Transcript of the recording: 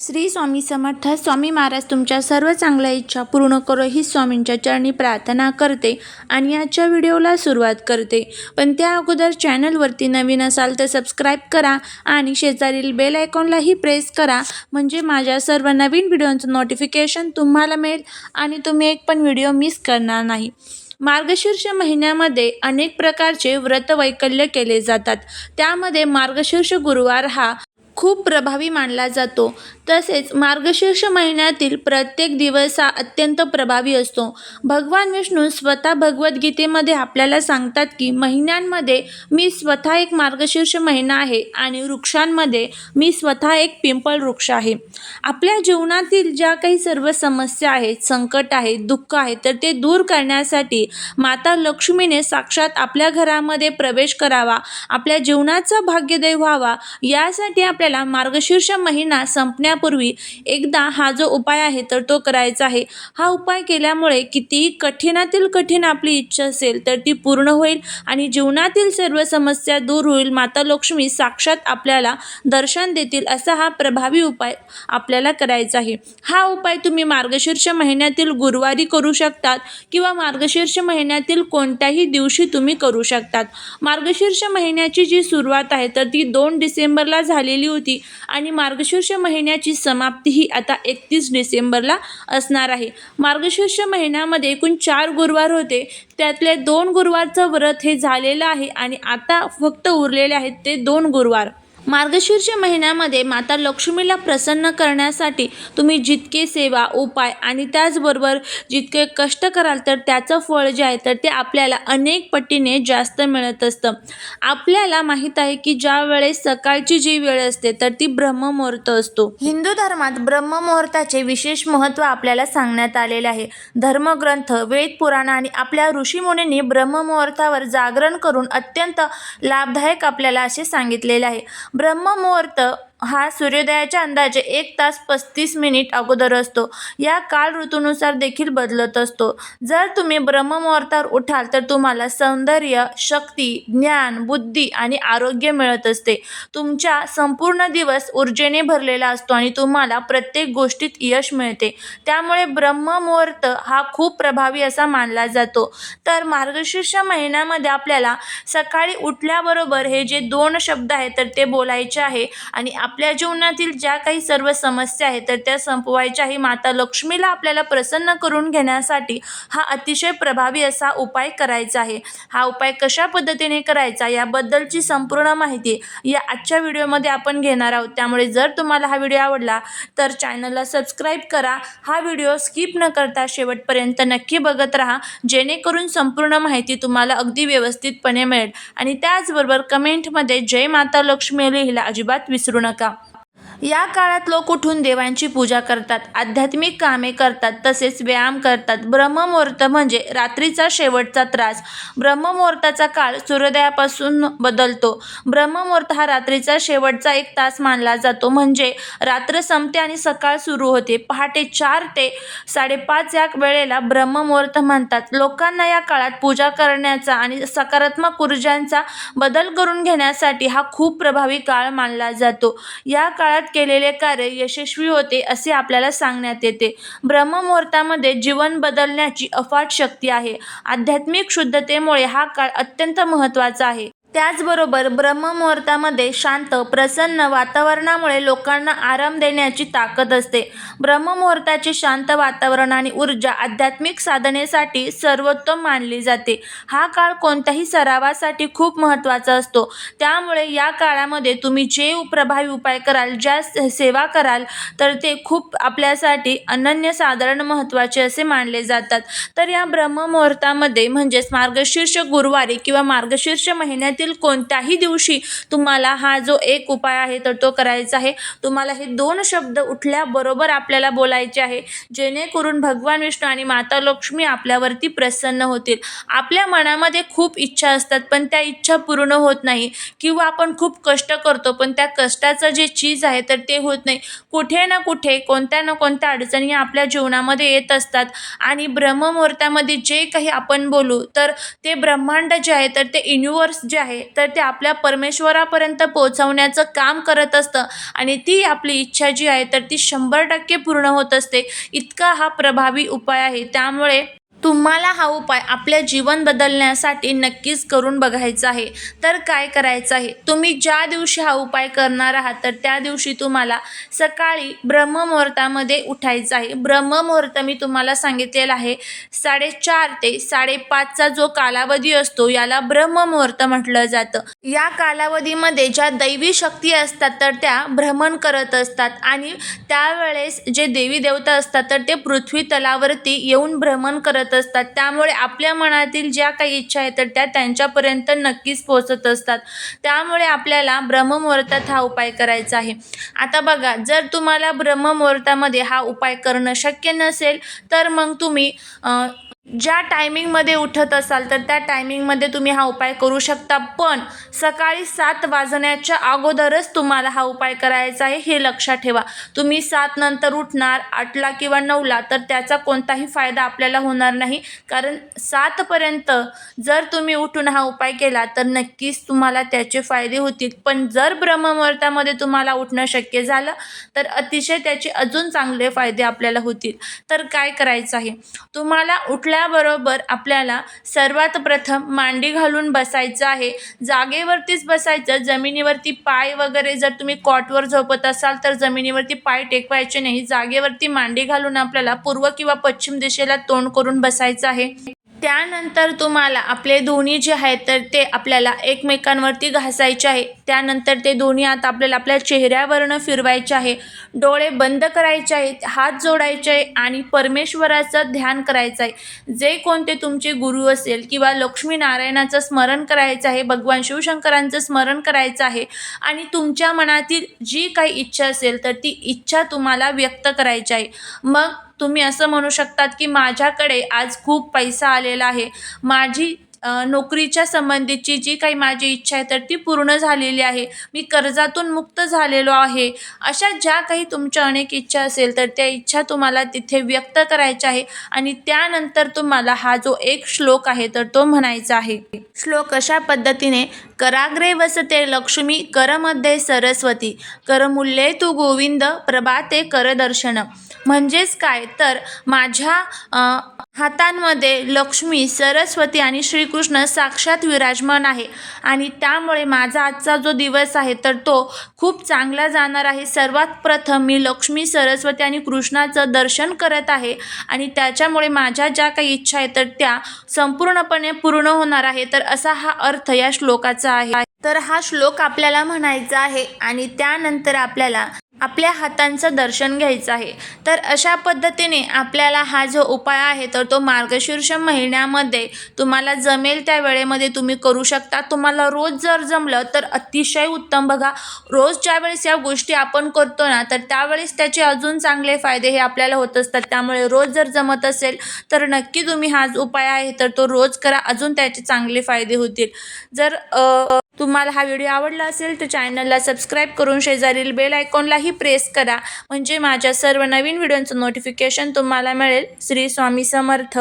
श्री स्वामी समर्थ स्वामी महाराज तुमच्या सर्व चांगल्या इच्छा पूर्ण करो ही स्वामींच्या चरणी प्रार्थना करते आणि आजच्या व्हिडिओला सुरुवात करते. पण त्या अगोदर चॅनलवरती नवीन असाल तर सबस्क्राईब करा आणि शेजारील बेल आयकॉनलाही प्रेस करा. म्हणजे माझ्या सर्व नवीन व्हिडिओचं नोटिफिकेशन तुम्हाला मिळेल आणि तुम्ही एक पण व्हिडिओ मिस करणार नाही. मार्गशीर्ष महिन्यामध्ये अनेक प्रकारचे व्रतवैकल्य केले जातात. त्यामध्ये मार्गशीर्ष गुरुवार हा खूप प्रभावी मानला जातो. तसेच मार्गशीर्ष महिन्यातील प्रत्येक दिवस हा अत्यंत प्रभावी असतो. भगवान विष्णू स्वतः भगवद्गीतेमध्ये आपल्याला सांगतात की महिन्यांमध्ये मी स्वतः एक मार्गशीर्ष महिना आहे आणि वृक्षांमध्ये मी स्वतः एक पिंपळ वृक्ष आहे. आपल्या जीवनातील ज्या काही सर्व समस्या आहेत संकट आहेत दुःख आहे तर ते दूर करण्यासाठी माता लक्ष्मीने साक्षात आपल्या घरामध्ये प्रवेश करावा आपल्या जीवनाचा भाग्यदेव व्हावा यासाठी आपल्या आपल्याला मार्गशीर्ष महिना संपण्यापूर्वी एकदा हा जो उपाय आहे तर तो करायचा आहे. हा उपाय केल्यामुळे कितीही कठीणातील कठीण आपली इच्छा असेल तर ती पूर्ण होईल आणि जीवनातील सर्व समस्या दूर होईल. माता लक्ष्मी साक्षात आपल्याला दर्शन देतील असा हा प्रभावी उपाय आपल्याला करायचा आहे. हा उपाय तुम्ही मार्गशीर्ष महिन्यातील गुरुवारी करू शकतात किंवा मार्गशीर्ष महिन्यातील कोणत्याही दिवशी तुम्ही करू शकतात. मार्गशीर्ष महिन्याची जी सुरुवात आहे तर ती दोन डिसेंबरला झालेली होती. आणि मार्गशीर्ष महिन्याची समाप्ती ही आता एकतीस डिसेंबरला असणार आहे. मार्गशीर्ष महिन्यामध्ये एकूण चार गुरुवार होते. त्यातले दोन गुरुवारचं व्रत हे झालेलं आहे आणि आता फक्त उरलेले आहेत ते दोन गुरुवार. मार्गशीर्ष महिन्यामध्ये माता लक्ष्मीला प्रसन्न करण्यासाठी तुम्ही जितके सेवा उपाय आणि त्याचबरोबर जितके कष्ट कराल तर त्याचं फळ जे आहे तर ते आपल्याला अनेक पटीने जास्त मिळत असतं. आपल्याला माहीत आहे की ज्या वेळेस सकाळची जी वेळ असते तर ती ब्रह्ममुहूर्त असतो. हिंदू धर्मात ब्रह्ममुहूर्ताचे विशेष महत्त्व आपल्याला सांगण्यात आलेले आहे. धर्मग्रंथ वेद पुराण आणि आपल्या ऋषीमुनींनी ब्रह्ममुहूर्तावर जागरण करून अत्यंत लाभदायक आपल्याला असे सांगितलेले आहे. ब्रह्ममुहूर्त हा सूर्योदयाच्या अंदाजे एक तास पस्तीस मिनिट अगोदर असतो. या काळ ऋतूनुसार देखील बदलत असतो. जर तुम्ही ब्रह्ममुहूर्तावर उठाल तर तुम्हाला सौंदर्य शक्ती ज्ञान बुद्धी आणि आरोग्य मिळत असते. तुमच्या संपूर्ण दिवस ऊर्जेने भरलेला असतो आणि तुम्हाला प्रत्येक गोष्टीत यश मिळते. त्यामुळे ब्रह्ममुहूर्त हा खूप प्रभावी असा मानला जातो. तर मार्गशीर्ष महिन्यामध्ये आपल्याला सकाळी उठल्याबरोबर हे जे दोन शब्द आहेत तर ते बोलायचे आहे आणि आप आपल्या जीवनातील ज्या काही सर्व समस्या आहेत तर त्या संपवायच्या माता लक्ष्मीला आपल्याला प्रसन्न करून घेण्यासाठी हा अतिशय प्रभावी असा उपाय करायचा आहे. हा उपाय कशा पद्धतीने करायचा याबद्दलची संपूर्ण माहिती या आजच्या व्हिडिओमध्ये आपण घेणार आहोत. त्यामुळे जर तुम्हाला हा व्हिडिओ आवडला तर चॅनलला सबस्क्राईब करा. हा व्हिडिओ स्किप न करता शेवटपर्यंत नक्की बघत राहा. जेणेकरून संपूर्ण माहिती तुम्हाला अगदी व्यवस्थितपणे मिळेल. आणि त्याचबरोबर कमेंटमध्ये जय माता लक्ष्मी लिहिला अजिबात विसरू नका. ഉണ്ടാക്കാം या काळात लोक उठून देवांची पूजा करतात आध्यात्मिक कामे करतात तसेच व्यायाम करतात. ब्रह्ममुहूर्त म्हणजे रात्रीचा शेवटचा त्रास. ब्रह्ममुहूर्ताचा काळ सूर्योदयापासून बदलतो. ब्रह्ममुहूर्त हा रात्रीचा शेवटचा एक तास मानला जातो. म्हणजे रात्र संपते आणि सकाळ सुरू होते. पहाटे चार ते साडेपाच या वेळेला ब्रह्ममुहूर्त म्हणतात. लोकांना या काळात पूजा करण्याचा आणि सकारात्मक ऊर्जांचा बदल करून घेण्यासाठी हा खूप प्रभावी काळ मानला जातो. या काळात केलेले कार्य यशस्वी होते असे आपल्याला सांगण्यात येते. ब्रह्ममुहूर्तामध्ये जीवन बदलण्याची अफाट शक्ती आहे. आध्यात्मिक शुद्धतेमुळे हा काळ अत्यंत महत्त्वाचा आहे. त्याचबरोबर ब्रह्ममुहूर्तामध्ये शांत प्रसन्न वातावरणामुळे लोकांना आराम देण्याची ताकद असते. ब्रह्ममुहूर्ताचे शांत वातावरण आणि ऊर्जा आध्यात्मिक साधनेसाठी सर्वोत्तम मानली जाते. हा काळ कोणत्याही सरावासाठी खूप महत्त्वाचा असतो. त्यामुळे या काळामध्ये तुम्ही जे प्रभावी उपाय कराल ज्या सेवा कराल तर ते खूप आपल्यासाठी अनन्यसाधारण महत्त्वाचे असे मानले जातात. तर या ब्रह्ममुहूर्तामध्ये म्हणजेच मार्गशीर्ष गुरुवारी किंवा मार्गशीर्ष महिन्यातील कोणत्याही दिवशी तुम्हाला हा जो एक उपाय आहे तर तो करायचा आहे. तुम्हाला हे दोन शब्द उठल्याबरोबर आपल्याला बोलायचे आहे. जेणेकरून भगवान विष्णू आणि माता लक्ष्मी आपल्यावरती प्रसन्न होतील. आपल्या मनामध्ये खूप इच्छा असतात पण त्या इच्छा पूर्ण होत नाही. किंवा आपण खूप कष्ट करतो पण त्या कष्टाचं जे चीज आहे तर ते होत नाही. कुठे ना कुठे कोणत्या ना कोणत्या अडचणी आपल्या जीवनामध्ये येत असतात. आणि ब्रह्ममुहूर्तामध्ये जे काही आपण बोलू तर ते ब्रह्मांड जे आहे तर ते युनिवर्स जे आहे आहे. तर ते आपल्या परमेश्वरापर्यंत पोहोचवण्याचं काम करत असतं आणि ती आपली इच्छा जी आहे तर ती शंभर टक्के पूर्ण होत असते. इतका हा प्रभावी उपाय आहे. त्यामुळे तुम्हाला हा उपाय आपलं जीवन बदलण्यासाठी नक्कीच करून बघायचा आहे. तर काय करायचं आहे? तुम्ही ज्या दिवशी हा उपाय करणार आहात तर त्या दिवशी तुम्हाला सकाळी ब्रह्ममुहूर्तामध्ये उठायचं आहे. ब्रह्ममुहूर्त मी तुम्हाला सांगितलेला आहे साडेचार ते साडेपाचचा जो कालावधी असतो याला ब्रह्ममुहूर्त म्हटलं जातं. या कालावधीमध्ये ज्या दैवी शक्ती असतात तर त्या भ्रमण करत असतात आणि त्यावेळेस जे देवी देवता असतात तर ते पृथ्वी तलावरती येऊन भ्रमण करत असतात. त्यामुळे आपल्या मनातील ज्या काही इच्छा आहेत तर त्या त्यांच्यापर्यंत नक्कीच पोहोचत असतात. त्यामुळे आपल्याला ब्रह्ममुहूर्तात हा उपाय करायचा आहे. आता बघा जर तुम्हाला ब्रह्ममुहूर्तामध्ये हा उपाय करणं शक्य नसेल तर मग तुम्ही ज्या टायमिंगमध्ये उठत असाल तर त्या टायमिंगमध्ये तुम्ही हा उपाय करू शकता. पण सकाळी सात वाजण्याच्या अगोदरच तुम्हाला हा उपाय करायचा आहे हे लक्षात ठेवा. तुम्ही सात नंतर उठणार आठला किंवा नऊला तर त्याचा कोणताही फायदा आपल्याला होणार नाही. कारण सातपर्यंत जर तुम्ही उठून हा उपाय केला तर नक्कीच तुम्हाला त्याचे फायदे होतील. पण जर ब्रह्ममुहूर्तामध्ये तुम्हाला उठणं शक्य झालं तर अतिशय त्याचे अजून चांगले फायदे आपल्याला होतील. तर काय करायचं आहे? तुम्हाला आपल्याबरोबर आपल्याला सर्वात प्रथम मांडी घालून बसायचं आहे. जागेवरतीच बसायचं जमिनीवरती पाय वगैरे जर तुम्ही कॉटवर झोपत असाल तर जमिनीवरती पाय टेकवायचे नाही. जागेवरती मांडी घालून आपल्याला पूर्व किंवा पश्चिम दिशेला तोंड करून बसायचं आहे. त्यानंतर तुम्हाला आपले दोन्ही जे आहेत तर ते आपल्याला एकमेकांवरती घासायचे आहे. त्यानंतर ते दोन्ही हात आपल्याला आपल्या चेहऱ्यावरनं फिरवायचे आहे. डोळे बंद करायचे आहेत हात जोडायचे आहे आणि परमेश्वराचं ध्यान करायचं आहे. जे कोणते तुमचे गुरु असेल किंवा लक्ष्मीनारायणाचं स्मरण करायचं आहे भगवान शिवशंकरांचं स्मरण करायचं आहे आणि तुमच्या मनातील जी काही इच्छा असेल तर ती इच्छा तुम्हाला व्यक्त करायची आहे. मग तुम्ही असं म्हणू शकतात की माझ्याकडे आज खूप पैसा आलेला आहे. माझी नोकरीच्या संबंधीची जी काही माझी इच्छा आहे तर ती पूर्ण झालेली आहे. मी कर्जातून मुक्त झालेलो आहे. अशा ज्या काही तुमच्या अनेक इच्छा असेल तर त्या इच्छा तुम्हाला तिथे व्यक्त करायच्या आहे आणि त्यानंतर तुम्हाला हा जो एक श्लोक आहे तर तो म्हणायचा आहे. श्लोक अशा पद्धतीने कराग्रे वसते लक्ष्मी करमध्ये सरस्वती करमूल्ये तू गोविंद प्रभाते करदर्शन म्हणजेच काय? तर माझ्या हातांमध्ये लक्ष्मी सरस्वती आणि श्रीकृष्ण साक्षात विराजमान आहे. आणि त्यामुळे माझा आजचा जो दिवस आहे तर तो खूप चांगला जाणार आहे. सर्वात प्रथम मी लक्ष्मी सरस्वती आणि कृष्णाचं दर्शन करत आहे. आणि त्याच्यामुळे माझ्या ज्या काही इच्छा आहेत तर त्या संपूर्णपणे पूर्ण होणार आहे. तर असा हा अर्थ या श्लोकाचा आहे. तर हा श्लोक आपल्याला म्हणायचा आहे आणि त्यानंतर आपल्याला आपल्या हातांचं दर्शन घ्यायचं आहे. तर अशा पद्धतीने आपल्याला हा जो उपाय आहे तर तो मार्गशीर्ष महिन्यामध्ये तुम्हाला जमेल त्या वेळेमध्ये तुम्ही करू शकता. तुम्हाला रोज जर जमलं तर अतिशय उत्तम. बघा रोज ज्यावेळेस या गोष्टी आपण करतो ना तर त्यावेळेस त्याचे अजून चांगले फायदे हे आपल्याला होत असतात. त्यामुळे रोज जर जमत असेल तर नक्की तुम्ही हा जो उपाय आहे तर तो रोज करा. अजून त्याचे चांगले फायदे होतील. जर तुम्हाला हा व्हिडिओ आवडला असेल तर चॅनलला सबस्क्राईब करून शेजारील बेल आयकॉनलाही प्रेस करा. म्हणजे माझ्या सर्व नवीन व्हिडिओचं नोटिफिकेशन तुम्हाला मिळेल. श्री स्वामी समर्थ.